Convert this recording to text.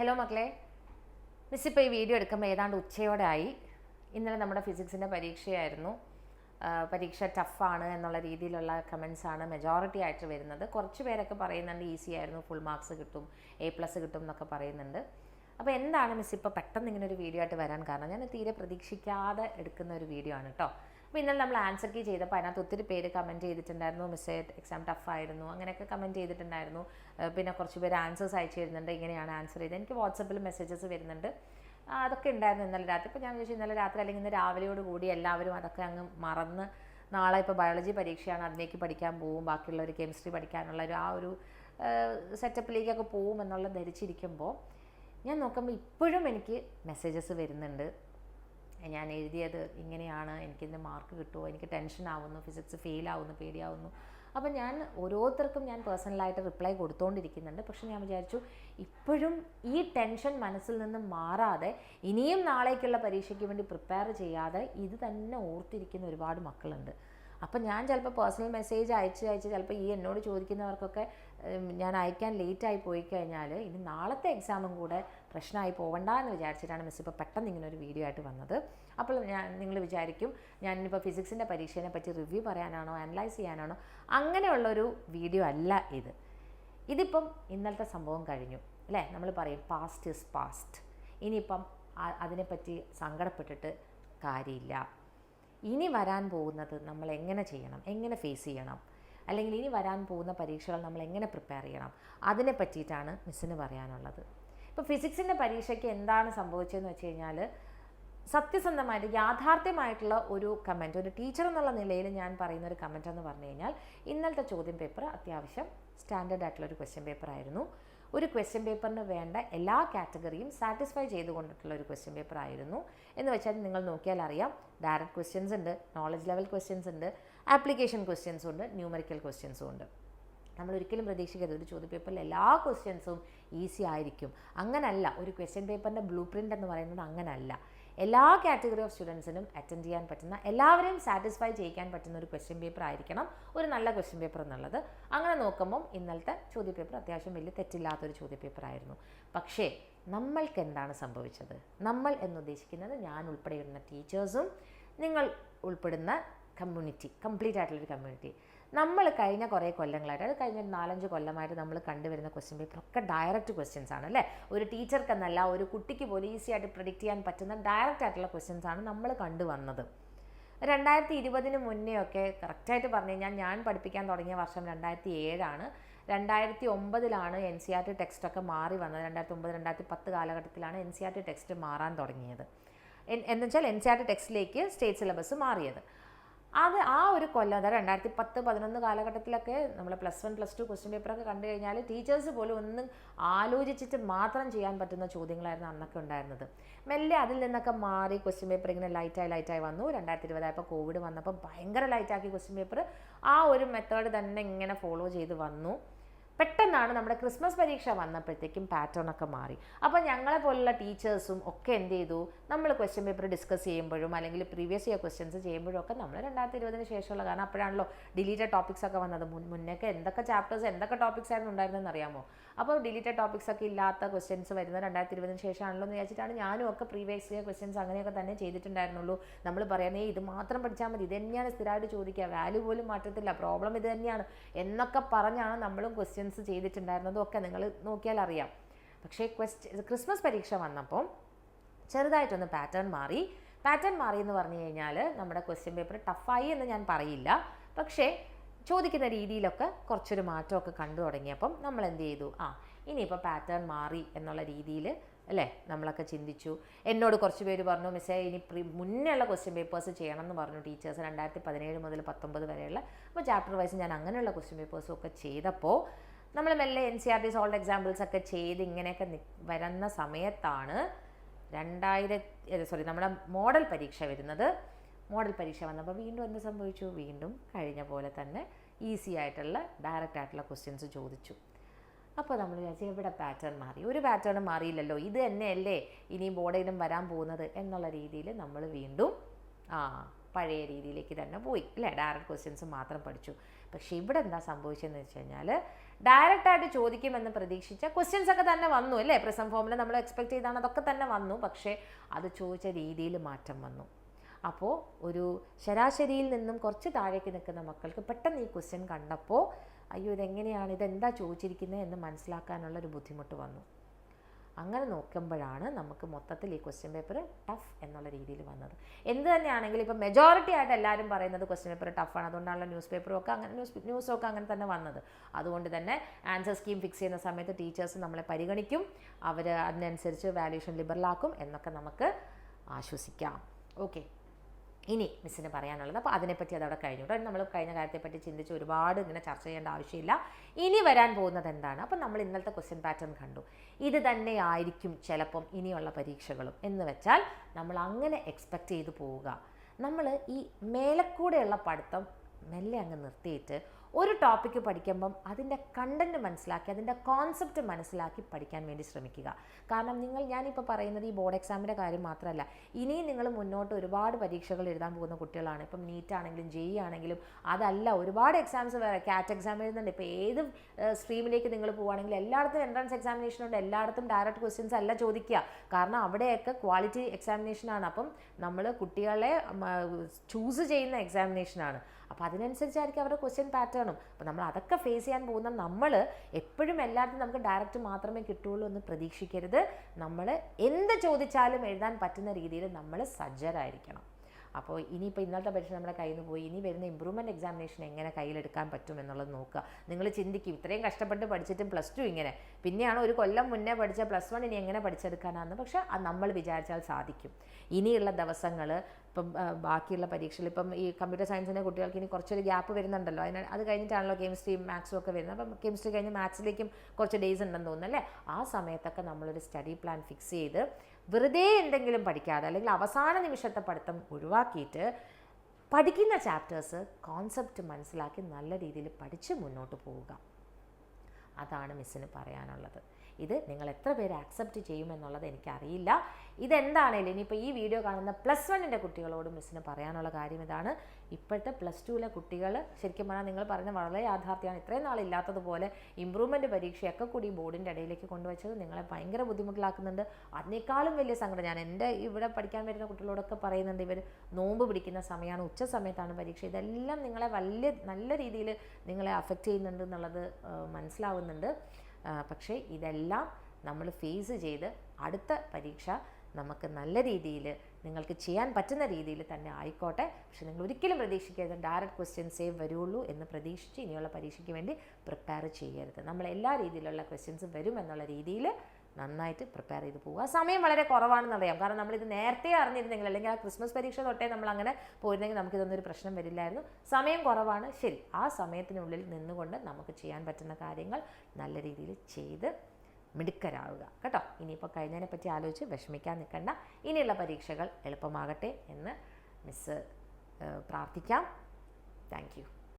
Hello മക്കളെ. Miss ഇപ്പോൾ ഈ വീഡിയോ എടുക്കുമ്പോൾ ഏതാണ്ട് ഉച്ചയോടെ ആയി ഇന്നലെ നമ്മുടെ ഫിസിക്സിന്റെ പരീക്ഷയായിരുന്നു. പരീക്ഷ ടഫാണ് എന്നുള്ള രീതിയിലുള്ള കമൻസാണ് മെജോറിറ്റി ആയിട്ട് വരുന്നത്. കുറച്ച് പേരൊക്കെ പറയുന്നുണ്ട് ഈസി ആയിരുന്നു ഫുൾ മാർക്സ് കിട്ടും എ പ്ലസ് കിട്ടും എന്നൊക്കെ പറയുന്നുണ്ട്. അപ്പോൾ എന്താണ് മിസ് ഇപ്പോൾ പെട്ടെന്ന് ഇങ്ങനെ ഒരു വീഡിയോ ആയിട്ട് വരാൻ കാരണം? ഞാൻ തീരെ പ്രതീക്ഷിക്കാതെ എടുക്കുന്ന ഒരു വീഡിയോ ആണ് കേട്ടോ അപ്പോൾ ഇന്നലെ നമ്മൾ ആൻസർ കീ ചെയ്തപ്പോൾ അതിനകത്ത് ഒത്തിരി പേര് കമന്റ് ചെയ്തിട്ടുണ്ടായിരുന്നു മിസ്സേ എക്സാം ടഫായിരുന്നു അങ്ങനെയൊക്കെ കമന്റ് ചെയ്തിട്ടുണ്ടായിരുന്നു. പിന്നെ കുറച്ച് പേര് ആൻസേഴ്സ് അയച്ചു തരുന്നുണ്ട് ഇങ്ങനെയാണ് ആൻസർ ചെയ്തത്. എനിക്ക് വാട്സപ്പിൽ മെസ്സേജസ് വരുന്നുണ്ട്. അതൊക്കെ ഉണ്ടായിരുന്നു ഇന്നലെ രാത്രി. ഇപ്പോൾ ഞാൻ ചോദിച്ചു ഇന്നലെ രാത്രി അല്ലെങ്കിൽ ഇന്ന് രാവിലെയോട് കൂടി എല്ലാവരും അതൊക്കെ അങ്ങ് മറന്ന് നാളെ ഇപ്പോൾ ബയോളജി പരീക്ഷയാണ് അതിലേക്ക് പഠിക്കാൻ പോവും ബാക്കിയുള്ളവർ കെമിസ്ട്രി പഠിക്കാനുള്ള ഒരു ആ ഒരു സെറ്റപ്പിലേക്കൊക്കെ പോവും എന്നുള്ളത് ധരിച്ചിരിക്കുമ്പോൾ ഞാൻ നോക്കുമ്പോൾ ഇപ്പോഴും എനിക്ക് മെസ്സേജസ് വരുന്നുണ്ട്. ഞാൻ എഴുതിയത് ഇങ്ങനെയാണ് എനിക്കിന്ന് മാർക്ക് കിട്ടുമോ എനിക്ക് ടെൻഷൻ ആവുന്നു ഫിസിക്സ് ഫെയിലാവുന്നു പേടിയാവുന്നു. അപ്പം ഞാൻ ഓരോരുത്തർക്കും ഞാൻ പേഴ്സണലായിട്ട് റിപ്ലൈ കൊടുത്തുകൊണ്ടിരിക്കുന്നുണ്ട് പക്ഷെ ഞാൻ വിചാരിച്ചു ഇപ്പോഴും ഈ ടെൻഷൻ മനസ്സിൽ നിന്ന് മാറാതെ ഇനിയും നാളേക്കുള്ള പരീക്ഷയ്ക്ക് വേണ്ടി പ്രിപ്പയർ ചെയ്യാതെ ഇത് തന്നെ ഓർത്തിരിക്കുന്ന ഒരുപാട് മക്കളുണ്ട്. അപ്പം ഞാൻ ചിലപ്പോൾ പേഴ്സണൽ മെസ്സേജ് അയച്ച് അയച്ച് ചിലപ്പോൾ ഈ എന്നോട് ചോദിക്കുന്നവർക്കൊക്കെ ഞാൻ അയക്കാൻ ലേറ്റായി പോയി കഴിഞ്ഞാൽ ഇനി നാളത്തെ എക്സാമും കൂടെ പ്രശ്നമായി പോവണ്ട എന്ന് വിചാരിച്ചിട്ടാണ് മിസ് ഇപ്പോൾ പെട്ടെന്ന് ഇങ്ങനെ ഒരു വീഡിയോ ആയിട്ട് വന്നത്. അപ്പോൾ ഞാൻ നിങ്ങൾ വിചാരിക്കും ഞാനിപ്പോൾ ഫിസിക്സിന്റെ പരീക്ഷയെ പറ്റി റിവ്യൂ പറയാനാണോ അനലൈസ് ചെയ്യാനാണോ അങ്ങനെയുള്ളൊരു വീഡിയോ അല്ല ഇത്. ഇതിപ്പം ഇന്നലത്തെ സംഭവം കഴിഞ്ഞു അല്ലേ? നമ്മൾ പറയും പാസ്റ്റ് ഇസ് പാസ്റ്റ് ഇനിയിപ്പം അതിനെപ്പറ്റി സങ്കടപ്പെട്ടിട്ട് കാര്യമില്ല. ഇനി വരാൻ പോകുന്നത് നമ്മൾ എങ്ങനെ ചെയ്യണം എങ്ങനെ ഫേസ് ചെയ്യണം? അല്ലെങ്കിൽ ഇനി വരാൻ പോകുന്ന പരീക്ഷകൾ നമ്മൾ എങ്ങനെ പ്രിപ്പയർ ചെയ്യണം? അതിനെ പറ്റിയിട്ടാണ് മിസ്സിന് പറയാനുള്ളത്. ഇപ്പോൾ ഫിസിക്സിന്റെ പരീക്ഷയ്ക്ക് എന്താണ് സംഭവിച്ചതെന്ന് വെച്ച് കഴിഞ്ഞാൽ സത്യസന്ധമായിട്ട് യാഥാർത്ഥ്യമായിട്ടുള്ള ഒരു കമന്റ് ഒരു ടീച്ചർ എന്നുള്ള നിലയിൽ ഞാൻ പറയുന്ന ഒരു കമന്റ് എന്ന് പറഞ്ഞു കഴിഞ്ഞാൽ ഇന്നലത്തെ ചോദ്യം പേപ്പർ അത്യാവശ്യം സ്റ്റാൻഡേർഡ് ആയിട്ടുള്ള ഒരു ക്വസ്റ്റ്യൻ പേപ്പർ ആയിരുന്നു. ഒരു ക്വസ്റ്റ്യൻ പേപ്പറിന് വേണ്ട എല്ലാ കാറ്റഗറിയും സാറ്റിസ്ഫൈ ചെയ്തുകൊണ്ടിട്ടുള്ള ഒരു ക്വസ്റ്റ്യൻ പേപ്പർ ആയിരുന്നു. എന്ന് വെച്ചാൽ നിങ്ങൾ നോക്കിയാൽ അറിയാം ഡയറക്റ്റ് ക്വസ്റ്റ്യൻസ് ഉണ്ട് നോളജ് ലെവൽ ക്വസ്റ്റ്യൻസ് ഉണ്ട് ആപ്ലിക്കേഷൻ ക്വസ്റ്റ്യൻസും ഉണ്ട് ന്യൂമറിക്കൽ ക്വസ്റ്റ്യൻസും ഉണ്ട്. നമ്മൾ ഒരിക്കലും പ്രതീക്ഷിക്കരുത്. ഒരു ചോദ്യപേപ്പറിൽ എല്ലാ ക്വസ്റ്റ്യൻസും ഈസി ആയിരിക്കും. അങ്ങനല്ല. ഒരു ക്വസ്റ്റ്യൻ പേപ്പറിന്റെ ബ്ലൂ പ്രിന്റ് എന്ന് പറയുന്നത് അങ്ങനല്ല. എല്ലാ കാറ്റഗറി ഓഫ് സ്റ്റുഡൻസിനും അറ്റൻഡ് ചെയ്യാൻ പറ്റുന്ന എല്ലാവരെയും സാറ്റിസ്ഫൈ ചെയ്യിക്കാൻ പറ്റുന്ന ഒരു ക്വസ്റ്റ്യൻ പേപ്പർ ആയിരിക്കണം. ഒരു നല്ല ക്വസ്റ്റ്യൻ പേപ്പർ എന്നുള്ളത്. അങ്ങനെ നോക്കുമ്പം ഇന്നലത്തെ ചോദ്യപേപ്പർ അത്യാവശ്യം വലിയ തെറ്റില്ലാത്തൊരു ചോദ്യപേപ്പർ ആയിരുന്നു. പക്ഷേ നമ്മൾക്ക് എന്താണ് സംഭവിച്ചത്? നമ്മൾ എന്നുദ്ദേശിക്കുന്നത് ഞാൻ ഉൾപ്പെടെയുള്ള ടീച്ചേഴ്സും നിങ്ങൾ ഉൾപ്പെടുന്ന കമ്മ്യൂണിറ്റി കംപ്ലീറ്റ് ആയിട്ടുള്ളൊരു കമ്മ്യൂണിറ്റി നമ്മൾ കഴിഞ്ഞ കുറേ കൊല്ലങ്ങളായിട്ട് അത് കഴിഞ്ഞ നാലഞ്ച് കൊല്ലമായിട്ട് നമ്മൾ കണ്ടുവരുന്ന ക്വസ്റ്റ്യൻ പേപ്പർ ഒക്കെ ഡയറക്റ്റ് ക്വസ്റ്റ്യൻസ് ആണ് അല്ലേ? ഒരു ടീച്ചർക്ക് എന്നല്ല ഒരു കുട്ടിക്ക് പോലും ഈസി ആയിട്ട് പ്രഡിക്റ്റ് ചെയ്യാൻ പറ്റുന്ന ഡയറക്റ്റ് ആയിട്ടുള്ള ക്വസ്റ്റ്യൻസ് ആണ് നമ്മൾ കണ്ടുവന്നത് രണ്ടായിരത്തി ഇരുപതിന് മുന്നേ ഒക്കെ കറക്റ്റായിട്ട് പറഞ്ഞു കഴിഞ്ഞാൽ ഞാൻ പഠിപ്പിക്കാൻ തുടങ്ങിയ വർഷം രണ്ടായിരത്തി ഏഴാണ് രണ്ടായിരത്തി ഒമ്പതിലാണ് എൻ സി ആർ ടി ടെക്സ്റ്റൊക്കെ മാറി വന്നത്. രണ്ടായിരത്തി ഒമ്പത് രണ്ടായിരത്തി പത്ത് കാലഘട്ടത്തിലാണ് N C R T text മാറാൻ തുടങ്ങിയത്. എന്നുവെച്ചാൽ എന്ന് വെച്ചാൽ എൻ സി ആർ ടി ടെക്സ്റ്റിലേക്ക് സ്റ്റേറ്റ് സിലബസ് മാറിയത്. അത് ആ ഒരു കൊല്ലം അതായത് രണ്ടായിരത്തി പത്ത് പതിനൊന്ന് കാലഘട്ടത്തിലൊക്കെ നമ്മൾ plus one plus two question പേപ്പറൊക്കെ കണ്ടു കഴിഞ്ഞാൽ ടീച്ചേഴ്സ് പോലും ഒന്നും ആലോചിച്ചിട്ട് മാത്രം ചെയ്യാൻ പറ്റുന്ന ചോദ്യങ്ങളായിരുന്നു അന്നൊക്കെ ഉണ്ടായിരുന്നത്. മെല്ലെ അതിൽ നിന്നൊക്കെ മാറി ക്വസ്റ്റ്യൻ പേപ്പർ ഇങ്ങനെ ലൈറ്റായി ലൈറ്റായി വന്നു. രണ്ടായിരത്തി ഇരുപതായപ്പോൾ കോവിഡ് വന്നപ്പോൾ ഭയങ്കര ലൈറ്റാക്കി ക്വസ്റ്റ്യൻ പേപ്പർ ആ ഒരു മെത്തേഡ് തന്നെ ഇങ്ങനെ ഫോളോ ചെയ്ത് വന്നു. പെട്ടെന്നാണ് നമ്മുടെ ക്രിസ്മസ് പരീക്ഷ വന്നപ്പോഴത്തേക്കും പാറ്റേൺ ഒക്കെ മാറി. അപ്പോൾ ഞങ്ങളെ പോലുള്ള ടീച്ചേഴ്സും ഒക്കെ എന്ത് ചെയ്തു? നമ്മൾ ക്വസ്റ്റ്യൻ പേപ്പർ ഡിസ്കസ് ചെയ്യുമ്പോഴും അല്ലെങ്കിൽ പ്രീവിയസ് ഇയർ ക്വസ്റ്റ്യൻസ് ചെയ്യുമ്പോഴും ഒക്കെ നമ്മൾ രണ്ടായിരത്തി ഇരുപതിന് ശേഷമുള്ള കാരണം അപ്പോഴാണല്ലോ ഡിലീറ്റഡ് ടോപ്പിക്സ് ഒക്കെ വന്നത്. മുന്നേക്ക് എന്തൊക്കെ ചാപ്റ്റേഴ്സ് എന്തൊക്കെ ടോപ്പിക്സ് ആയിരുന്നു ഉണ്ടായിരുന്നതെന്ന് അറിയാമോ? അപ്പോൾ ഡിലീറ്റഡ് ടോപ്പിക്സ് ഒക്കെ ഇല്ലാത്ത ക്വസ്റ്റ്യൻസ് വരുന്നത് രണ്ടായിരത്തി ഇരുപതിന് ശേഷമാണല്ലോ എന്ന് വിചാരിച്ചിട്ടാണ് ഞാനും ഒക്കെ പ്രീവിയസ് ഇയർ ക്വസ്റ്റ്യൻസ് അങ്ങനെയൊക്കെ തന്നെ ചെയ്തിട്ടുണ്ടായിരുന്നുള്ളൂ. നമ്മൾ പറയുന്നത് ഇത് മാത്രം പഠിച്ചാൽ മതി. ഇത് തന്നെയാണ് സ്ഥിരമായിട്ട് ചോദിക്കുക. വാല്യൂ പോലും മാറ്റത്തില്ല. പ്രോബ്ലം ഇത് തന്നെയാണ്. എന്നൊക്കെ പറഞ്ഞാണ് നമ്മളും ക്വസ്റ്റ്യൻസ് ചെയ്തിട്ടുണ്ടായിരുന്നതും ഒക്കെ നിങ്ങൾ നോക്കിയാൽ അറിയാം. പക്ഷേ ക്വസ്റ്റ് ക്രിസ്മസ് പരീക്ഷ വന്നപ്പോൾ ചെറുതായിട്ടൊന്ന് പാറ്റേൺ മാറി. പാറ്റേൺ മാറി എന്ന് പറഞ്ഞു കഴിഞ്ഞാൽ നമ്മുടെ ക്വസ്റ്റ്യൻ പേപ്പർ ടഫായി എന്ന് ഞാൻ പറയില്ല. പക്ഷേ ചോദിക്കുന്ന രീതിയിലൊക്കെ കുറച്ചൊരു മാറ്റമൊക്കെ കണ്ടു തുടങ്ങിയപ്പം നമ്മൾ എന്ത് ചെയ്തു? ആ ഇനിയിപ്പോൾ പാറ്റേൺ മാറി എന്നുള്ള രീതിയിൽ അല്ലേ നമ്മളൊക്കെ ചിന്തിച്ചു. എന്നോട് കുറച്ച് പേര് പറഞ്ഞു മിസ്സേ ഇനി പ്രി മുന്നേയുള്ള ക്വസ്റ്റ്യൻ പേപ്പേഴ്സ് ചെയ്യണം എന്ന് പറഞ്ഞു ടീച്ചേഴ്സ് രണ്ടായിരത്തി പതിനേഴ് മുതൽ പത്തൊമ്പത് വരെയുള്ള. അപ്പോൾ ചാപ്റ്റർ വൈസ് ഞാൻ അങ്ങനെയുള്ള ക്വസ്റ്റ്യൻ പേപ്പേഴ്സും ഒക്കെ ചെയ്തപ്പോൾ നമ്മൾ മെല്ലെ N C R T solved examples ഒക്കെ ചെയ്ത് ഇങ്ങനെയൊക്കെ വരുന്ന സമയത്താണ് രണ്ടായിരത്തി സോറി നമ്മുടെ മോഡൽ പരീക്ഷ വരുന്നത്. മോഡൽ പരീക്ഷ വന്നപ്പോൾ വീണ്ടും എന്ത് സംഭവിച്ചു? വീണ്ടും കഴിഞ്ഞ പോലെ തന്നെ ഈസി ആയിട്ടുള്ള ഡയറക്റ്റ് ആയിട്ടുള്ള ക്വസ്റ്റ്യൻസ് ചോദിച്ചു. അപ്പോൾ നമ്മൾ വിചാരിച്ചു എവിടെ പാറ്റേൺ മാറി? ഒരു പാറ്റേണും മാറിയില്ലല്ലോ. ഇത് തന്നെയല്ലേ ഇനി ബോർഡിലും വരാൻ പോകുന്നത്? എന്നുള്ള രീതിയിൽ നമ്മൾ വീണ്ടും ആ പഴയ രീതിയിലേക്ക് തന്നെ പോയി. അല്ലേ? ഡയറക്റ്റ് ക്വസ്റ്റ്യൻസ് മാത്രം പഠിച്ചു. പക്ഷേ ഇവിടെ എന്താ സംഭവിച്ചതെന്ന് വെച്ച് കഴിഞ്ഞാൽ ഡയറക്റ്റ് ആയിട്ട് ചോദിക്കുമെന്ന് പ്രതീക്ഷിച്ച ക്വസ്റ്റ്യൻസ് ഒക്കെ തന്നെ വന്നു അല്ലേ? പ്രസന്റ് ഫോമിൽ നമ്മൾ എക്സ്പെക്ട് ചെയ്താണ് അതൊക്കെ തന്നെ വന്നു. പക്ഷേ അത് ചോദിച്ച രീതിയിൽ മാറ്റം വന്നു. അപ്പോൾ ഒരു ശരാശരിയിൽ നിന്നും കുറച്ച് താഴേക്ക് നിൽക്കുന്ന മക്കൾക്ക് പെട്ടെന്ന് ഈ ക്വസ്റ്റ്യൻ കണ്ടപ്പോൾ അയ്യോ ഇതെങ്ങനെയാണ്? ഇതെന്താ ചോദിച്ചിരിക്കുന്നത് എന്ന് മനസ്സിലാക്കാനുള്ള ഒരു ബുദ്ധിമുട്ട് വന്നു. അങ്ങനെ നോക്കുമ്പോഴാണ് നമുക്ക് മൊത്തത്തിൽ ഈ ക്വസ്റ്റ്യൻ പേപ്പർ ടഫ് എന്നുള്ള രീതിയിൽ വന്നത്. എന്ത് തന്നെയാണെങ്കിലും ഇപ്പം മെജോറിറ്റി ആയിട്ട് എല്ലാവരും പറയുന്നത് ക്വസ്റ്റ്യൻ പേപ്പർ ടഫാണ് അതുകൊണ്ടാണല്ലോ ന്യൂസ് പേപ്പറും ഒക്കെ അങ്ങനെ ന്യൂസ് ന്യൂസൊക്കെ അങ്ങനെ തന്നെ വന്നത്. അതുകൊണ്ട് തന്നെ ആൻസർ സ്കീം ഫിക്സ് ചെയ്യുന്ന സമയത്ത് ടീച്ചേഴ്സ് നമ്മളെ പരിഗണിക്കും. അവർ അതിനനുസരിച്ച് വാല്യൂഷൻ ലിബറലാക്കും എന്നൊക്കെ നമുക്ക് ആശ്വസിക്കാം. ഓക്കെ ഇനി മിസ്സിന് പറയാനുള്ളത്. അപ്പോൾ അതിനെപ്പറ്റി അതവിടെ കഴിഞ്ഞു കേട്ടോ നമ്മൾ കഴിഞ്ഞ കാര്യത്തെപ്പറ്റി ചിന്തിച്ച് ഒരുപാട് ഇങ്ങനെ ചർച്ച ചെയ്യേണ്ട ആവശ്യമില്ല. ഇനി വരാൻ പോകുന്നത് എന്താണ്? അപ്പം നമ്മൾ ഇന്നലത്തെ ക്വസ്റ്റ്യൻ പാറ്റേൺ കണ്ടു. ഇത് തന്നെയായിരിക്കും ചിലപ്പം ഇനിയുള്ള പരീക്ഷകളും. എന്ന് വെച്ചാൽ നമ്മൾ അങ്ങനെ എക്സ്പെക്റ്റ് ചെയ്ത് പോവുക. നമ്മൾ ഈ മേലക്കൂടെയുള്ള പഠിത്തം മെല്ലെ അങ്ങ് നിർത്തിയിട്ട് ഒരു ടോപ്പിക്ക് പഠിക്കുമ്പം അതിന്റെ കണ്ടന്റ് മനസ്സിലാക്കി അതിന്റെ കോൺസെപ്റ്റ് മനസ്സിലാക്കി പഠിക്കാൻ വേണ്ടി ശ്രമിക്കുക. കാരണം നിങ്ങൾ ഞാനിപ്പോൾ പറയുന്നത് ഈ ബോർഡ് എക്സാമിന്റെ കാര്യം മാത്രമല്ല ഇനിയും നിങ്ങൾ മുന്നോട്ട് ഒരുപാട് പരീക്ഷകൾ എഴുതാൻ പോകുന്ന കുട്ടികളാണ്. ഇപ്പം നീറ്റ് ആണെങ്കിലും ജെഇ ആണെങ്കിലും അതല്ല ഒരുപാട് എക്സാംസ് വേറെ കാറ്റ് എക്സാം എഴുതുന്നുണ്ട്. ഇപ്പോൾ ഏത് സ്ട്രീമിലേക്ക് നിങ്ങൾ പോവുകയാണെങ്കിൽ എല്ലായിടത്തും എൻട്രൻസ് എക്സാമിനേഷൻ ഉണ്ട്. എല്ലായിടത്തും ഡയറക്റ്റ് ക്വസ്റ്റ്യൻസ് അല്ല ചോദിക്കുക. കാരണം അവിടെയൊക്കെ ക്വാളിറ്റി എക്സാമിനേഷനാണ് അപ്പം നമ്മൾ കുട്ടികളെ ചൂസ് ചെയ്യുന്ന എക്സാമിനേഷനാണ് അപ്പോൾ അതിനനുസരിച്ചായിരിക്കും അവരുടെ ക്വസ്റ്റ്യൻ പാറ്റേണും അപ്പോൾ നമ്മൾ അതൊക്കെ ഫേസ് ചെയ്യാൻ പോകുന്ന നമ്മൾ എപ്പോഴും എല്ലായിടത്തും നമുക്ക് ഡയറക്റ്റ് മാത്രമേ കിട്ടുള്ളൂ എന്ന് പ്രതീക്ഷിക്കരുത്. നമ്മൾ എന്ത് ചോദിച്ചാലും എഴുതാൻ പറ്റുന്ന രീതിയിൽ നമ്മൾ സജ്ജരായിരിക്കണം. അപ്പോൾ ഇനിയിപ്പോൾ ഇന്നത്തെ പരീക്ഷ നമ്മുടെ കയ്യിൽ നിന്ന് പോയി ഇനി വരുന്ന ഇമ്പ്രൂവ്മെന്റ് എക്സാമിനേഷൻ എങ്ങനെ കയ്യിലെടുക്കാൻ പറ്റും എന്നുള്ളത് നോക്കുക. നിങ്ങൾ ചിന്തിക്കും ഇത്രയും കഷ്ടപ്പെട്ട് പഠിച്ചിട്ടും പ്ലസ് ടു ഇങ്ങനെ. പിന്നെയാണ് ഒരു കൊല്ലം മുന്നേ പഠിച്ച പ്ലസ് വൺ ഇനി എങ്ങനെ പഠിച്ചെടുക്കാനാണെന്ന് പക്ഷേ അത് നമ്മൾ വിചാരിച്ചാൽ സാധിക്കും. ഇനിയുള്ള ദിവസങ്ങൾ ഇപ്പം ബാക്കിയുള്ള പരീക്ഷകൾ ഇപ്പം ഈ കമ്പ്യൂട്ടർ സയൻസിന്റെ കുട്ടികൾക്ക് ഇനി കുറച്ചൊരു ഗ്യാപ്പ് വരുന്നുണ്ടല്ലോ. അതിന് അത് കഴിഞ്ഞിട്ടാണല്ലോ കെമിസ്ട്രിയും മാത്സും ഒക്കെ വരുന്നത്. അപ്പം കെമിസ്ട്രി കഴിഞ്ഞ് മാത്സിലേക്കും കുറച്ച് ഡേയ്സ് ഉണ്ടെന്ന് തോന്നുന്നു അല്ലേ? ആ സമയത്തൊക്കെ നമ്മളൊരു സ്റ്റഡി പ്ലാൻ ഫിക്സ് ചെയ്ത് വെറുതെ എന്തെങ്കിലും പഠിക്കാതെ അല്ലെങ്കിൽ അവസാന നിമിഷത്തെ പഠിത്തം ഒഴിവാക്കിയിട്ട് പഠിക്കുന്ന ചാപ്റ്റേഴ്സ് കോൺസെപ്റ്റ് മനസ്സിലാക്കി നല്ല രീതിയിൽ പഠിച്ച് മുന്നോട്ട് പോവുക. അതാണ് മിസ്സിന് പറയാനുള്ളത്. ഇത് നിങ്ങൾ എത്ര പേര് ആക്സെപ്റ്റ് ചെയ്യുമെന്നുള്ളത് എനിക്കറിയില്ല. ഇതെന്താണേലും ഇനിയിപ്പോൾ ഈ വീഡിയോ കാണുന്ന പ്ലസ് വണ്ണിന്റെ കുട്ടികളോട് മിസ്സിന് പറയാനുള്ള കാര്യം ഇതാണ്. ഇപ്പോഴത്തെ പ്ലസ് ടുവിലെ കുട്ടികൾ ശരിക്കും പറഞ്ഞാൽ നിങ്ങൾ പറഞ്ഞ വളരെ യാഥാർത്ഥ്യമാണ്. ഇത്രയും നാളില്ലാത്തതുപോലെ ഇമ്പ്രൂവ്മെന്റ് പരീക്ഷയൊക്കെ കൂടി ബോർഡിന്റെ ഇടയിലേക്ക് കൊണ്ടുവച്ചത് നിങ്ങളെ ഭയങ്കര ബുദ്ധിമുട്ടിലാക്കുന്നുണ്ട്. അതിനേക്കാളും വലിയ സങ്കടം ഞാൻ എന്റെ ഇവിടെ പഠിക്കാൻ വരുന്ന കുട്ടികളോടൊക്കെ പറയുന്നുണ്ട് ഇവർ നോമ്പ് പിടിക്കുന്ന സമയമാണ് ഉച്ച സമയത്താണ് പരീക്ഷ. ഇതെല്ലാം നിങ്ങളെ വലിയ നല്ല രീതിയിൽ നിങ്ങളെ അഫക്റ്റ് ചെയ്യുന്നുണ്ട് എന്നുള്ളത് മനസ്സിലാവുന്നുണ്ട്. പക്ഷേ ഇതെല്ലാം നമ്മൾ ഫേസ് ചെയ്ത് അടുത്ത പരീക്ഷ നമുക്ക് നല്ല രീതിയിൽ നിങ്ങൾക്ക് ചെയ്യാൻ പറ്റുന്ന രീതിയിൽ തന്നെ ആയിക്കോട്ടെ. പക്ഷെ നിങ്ങൾ ഒരിക്കലും പ്രതീക്ഷിക്കരുത്. ഡയറക്റ്റ് ക്വസ്റ്റ്യൻസേ വരുള്ളൂ എന്ന് പ്രതീക്ഷിച്ച് ഇനിയുള്ള പരീക്ഷയ്ക്ക് വേണ്ടി പ്രിപ്പയർ ചെയ്യരുത്. നമ്മൾ എല്ലാ രീതിയിലുള്ള ക്വസ്റ്റ്യൻസും വരുമെന്നുള്ള രീതിയിൽ നന്നായിട്ട് പ്രിപ്പയർ ചെയ്ത് പോവുക. സമയം വളരെ കുറവാണെന്നറിയാം കാരണം നമ്മളിത് നേരത്തെ അറിഞ്ഞിരുന്നെങ്കിൽ അല്ലെങ്കിൽ ആ ക്രിസ്മസ് പരീക്ഷ തൊട്ടേ നമ്മൾ അങ്ങനെ പോയിരുന്നെങ്കിൽ നമുക്ക് ഇതൊന്നും ഒരു പ്രശ്നം വരില്ലായിരുന്നു. സമയം കുറവാണ്. ശരി ആ സമയത്തിനുള്ളിൽ നിന്നുകൊണ്ട് നമുക്ക് ചെയ്യാൻ പറ്റുന്ന കാര്യങ്ങൾ നല്ല രീതിയിൽ ചെയ്ത് മിടുക്കരാവുക. കേട്ടോ? ഇനിയിപ്പോൾ കഴിഞ്ഞതിനെ പറ്റി ആലോചിച്ച് വിഷമിക്കാൻ നിൽക്കണ്ട. ഇനിയുള്ള പരീക്ഷകൾ എളുപ്പമാകട്ടെ എന്ന് മിസ് പ്രാർത്ഥിക്കാം. താങ്ക്